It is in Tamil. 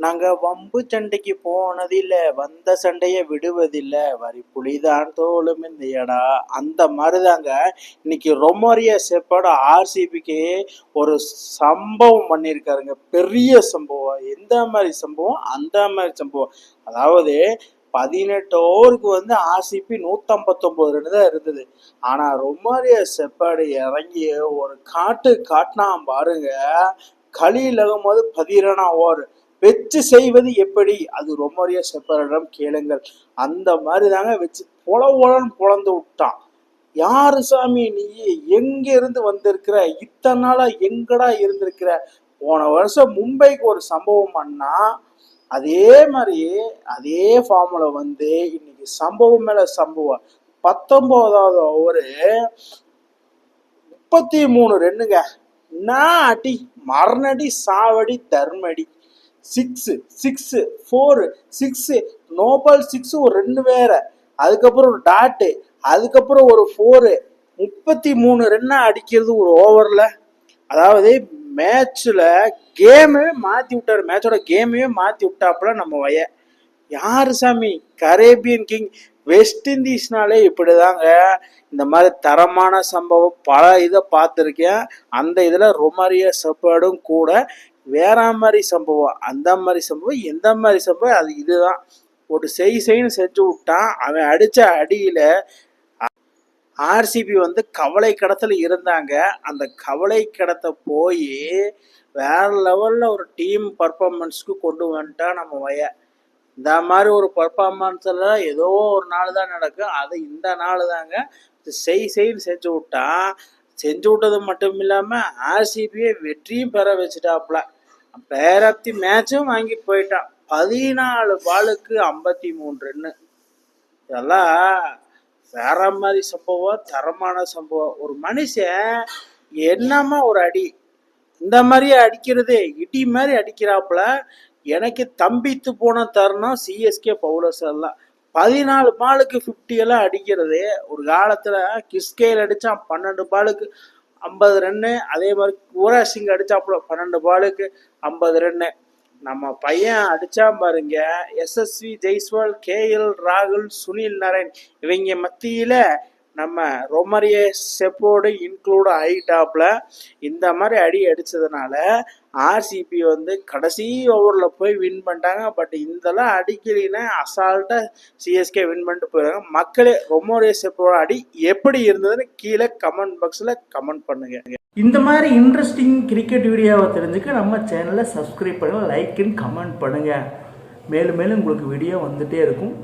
நாங்க வம்பு சண்டைக்கு போனதில்ல வந்த சண்டைய விடுவதில்ல. வரி புலிதான் தோலும் இடம் அந்த மாதிரிதாங்க. இன்னைக்கு ரொமரிய செப்போட ஆர்சிபிக்கு ஒரு சம்பவம் பண்ணியிருக்காருங்க. பெரிய சம்பவம். எந்த மாதிரி சம்பவம்? அந்த மாதிரி சம்பவம். அதாவது பதினெட்டு ஓவருக்கு வந்து ஆர்சிபி நூத்தம்பத்தொன்பது ரன் தான் இருந்தது. ஆனா ரொமாரிய செப்பாடு இறங்கி ஒரு காட்டு காட்டினா பாருங்க. களி போது பதிரனா ஓவர். வச்சு செய்வது எப்படி? அது ரொம்ப செப்பாரிடம் கேளுங்கள். அந்த மாதிரி தாங்க வச்சு புலவுடன் புலந்து விட்டான். யாரு சாமி நீ? எங்க இருந்து வந்திருக்கிற? இத்தனை நாளா எங்கடா இருந்திருக்கிற? போன வருஷம் மும்பைக்கு ஒரு சம்பவம் பண்ணா அதே மாதிரி அதே ஃபார்முல வந்து இன்னைக்கு சம்பவம் மேல சம்பவம். பத்தொன்பதாவது ஓவரு முப்பத்தி மூணு ரெண்டுங்க. நான் அடி மரணடி சாவடி தர்மடி. Six six four six no ball six ஒரு ரெண்டு வேற. அதுக்கப்புறம் ஒரு டாட்டு அதுக்கப்புறம் ஒரு ஃபோரு முப்பத்தி மூணு ரன்னா அடிக்கிறது ஒரு ஓவரில் அதாவது மேட்ச்சில் கேமே மாற்றி விட்டார். மேட்சோட கேமையே மாற்றி விட்டாப்புல நம்ம வய. யார் சாமி? கரேபியன் கிங் வெஸ்ட் இண்டீஸ்னாலே இப்படிதாங்க. இந்த மாதிரி தரமான சம்பவம் பல இதை பார்த்துருக்கேன். அந்த இதில் ரொமாரிய சப்பாடும் கூட வேற மாதிரி சம்பவம் அந்த மாதிரி சம்பவம் எந்த மாதிரி சம்பவம் அது இதுதான். ஒரு செய் செய்னு செஞ்சு விட்டான் அவன் அடித்த அடியில் ஆர்சிபி வந்து கவலை கடத்தில் இருந்தாங்க. அந்த கவலை கடத்தை போய் வேற லெவலில் ஒரு டீம் பர்ஃபார்மன்ஸ்க்கு கொண்டு வந்துட்டான் நம்ம வய இந்த மாதிரி ஒரு பர்ஃபார்மன்ஸில் ஏதோ ஒரு நாள் தான் நடக்கும் அது இந்த நாள் தாங்க. செய் செய்னு செஞ்சு விட்டான் செஞ்சு விட்டது மட்டும் இல்லாமல் ஆர்சிபியை வெற்றியும் பெற வச்சுட்டாப்புல. பிளேயர் மேட்சும் வாங்கி போயிட்டான். பதினாலு பாலுக்கு ஐம்பத்தி மூணு ரன்னு இதெல்லாம் வேற மாதிரி சம்பவம் தரமான சம்பவம். ஒரு மனுஷன் என்னமா ஒரு அடி? இந்த மாதிரி அடிக்கிறது இடி மாதிரி அடிக்கிறாப்புல எனக்கு தம்பித்து போன தருணம் சிஎஸ்கே பவுலர்ஸ் எல்லாம். பதினாலு பாலுக்கு ஃபிஃப்டி எல்லாம் அடிக்கிறது. ஒரு காலத்தில் கிஸ்கேல் அடித்தான் பன்னெண்டு பாலுக்கு ஐம்பது ரன்னு அதே மாதிரி யுவராஜ் சிங் அடித்தாப்புல பன்னெண்டு பாலுக்கு ஐம்பது ரன்னு நம்ம பையன் அடிச்சா பாருங்க. எஸ்எஸ்வி ஜெய்ஸ்வால் கேஎல் ராகுல் சுனில் நரேன் இவங்க மத்தியில நம்ம ரொமரிய செப்போடு இன்க்ளூட் ஆகிட்டாப்புல இந்த மாதிரி அடி அடித்ததுனால ஆர்சிபி வந்து கடைசி ஓவரில் போய் வின் பண்ணிட்டாங்க. பட் இதெல்லாம் அடிக்கலைன்னா அசால்ட்டாக சிஎஸ்கே வின் பண்ணிட்டு போயிடுறாங்க மக்களே ரொமோரிய செப்போட அடி எப்படி இருந்ததுன்னு கீழே கமெண்ட் பாக்ஸில் கமெண்ட் பண்ணுங்க. இந்த மாதிரி இன்ட்ரெஸ்டிங் கிரிக்கெட் வீடியோவை தெரிஞ்சுக்க நம்ம சேனலை சப்ஸ்கிரைப் பண்ணுங்கள் லைக் அண்ட் கமெண்ட் பண்ணுங்கள் மேலும் மேலும் உங்களுக்கு வீடியோ வந்துகிட்டே இருக்கும்.